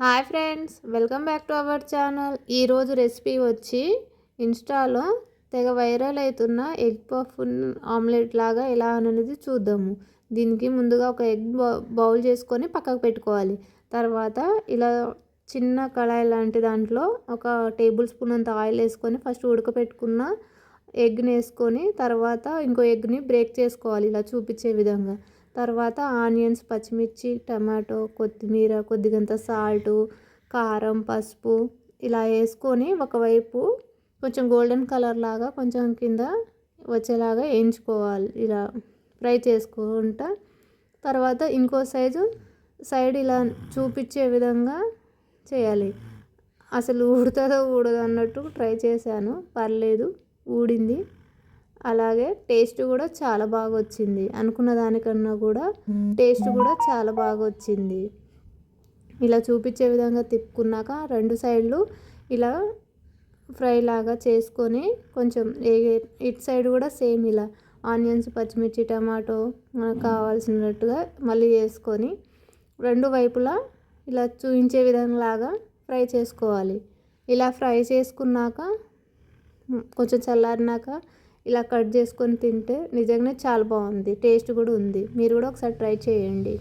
Hi friends welcome back to our channel. ఈరోజు recipe వచ్చి ఇన్స్టాలో తెగ వైరల్ అవుతున్న ఎగ్ పఫ్ ఆమ్లెట్ లాగా ఎలా అనేది చూద్దాము. దీనికి ముందుగా ఒక ఎగ్ బౌల్ చేసుకొని పక్కకు పెట్టుకోవాలి. తర్వాత ఇలా చిన్న కళాయి లాంటి దాంట్లో ఒక టేబుల్ స్పూన్ అంత ఆయిల్ వేసుకొని ఫస్ట్ ఉడకపెట్టుకున్న ఎగ్ని వేసుకొని తర్వాత ఇంకో ఎగ్ని బ్రేక్ చేసుకోవాలి ఇలా చూపించే విధంగా. తర్వాత ఆనియన్స్ పచ్చిమిర్చి టమాటో కొత్తిమీర కొద్దిగంత సాల్టు కారం పసుపు ఇలా వేసుకొని ఒకవైపు కొంచెం గోల్డెన్ కలర్ లాగా కొంచెం కింద వచ్చేలాగా వేయించుకోవాలి. ఇలా ఫ్రై చేసుకుంటా. తర్వాత ఇంకో సైజు సైడ్ ఇలా చూపించే విధంగా చేయాలి. అసలు ఊడుతుందో ఊడదో అన్నట్టు ట్రై చేశాను. పర్లేదు ఊడింది. అలాగే టేస్ట్ కూడా చాలా బాగా వచ్చింది. అనుకున్న దానికన్నా కూడా టేస్ట్ కూడా చాలా బాగా వచ్చింది. ఇలా చూపించే విధంగా తిప్పుకున్నాక రెండు సైడ్లు ఇలా ఫ్రై లాగా చేసుకొని కొంచెం ఇటు సైడ్ కూడా సేమ్ ఇలా ఆనియన్స్ పచ్చిమిర్చి టమాటో మనకు కావాల్సినట్టుగా మళ్ళీ వేసుకొని రెండు వైపులా ఇలా చూపించే విధంగా ఫ్రై చేసుకోవాలి. ఇలా ఫ్రై చేసుకున్నాక కొంచెం చల్లారినాక ఇలా కట్ చేసుకొని తింటే నిజంగానే చాలా బాగుంది టేస్ట్ కూడా ఉంది. మీరు కూడా ఒకసారి ట్రై చేయండి.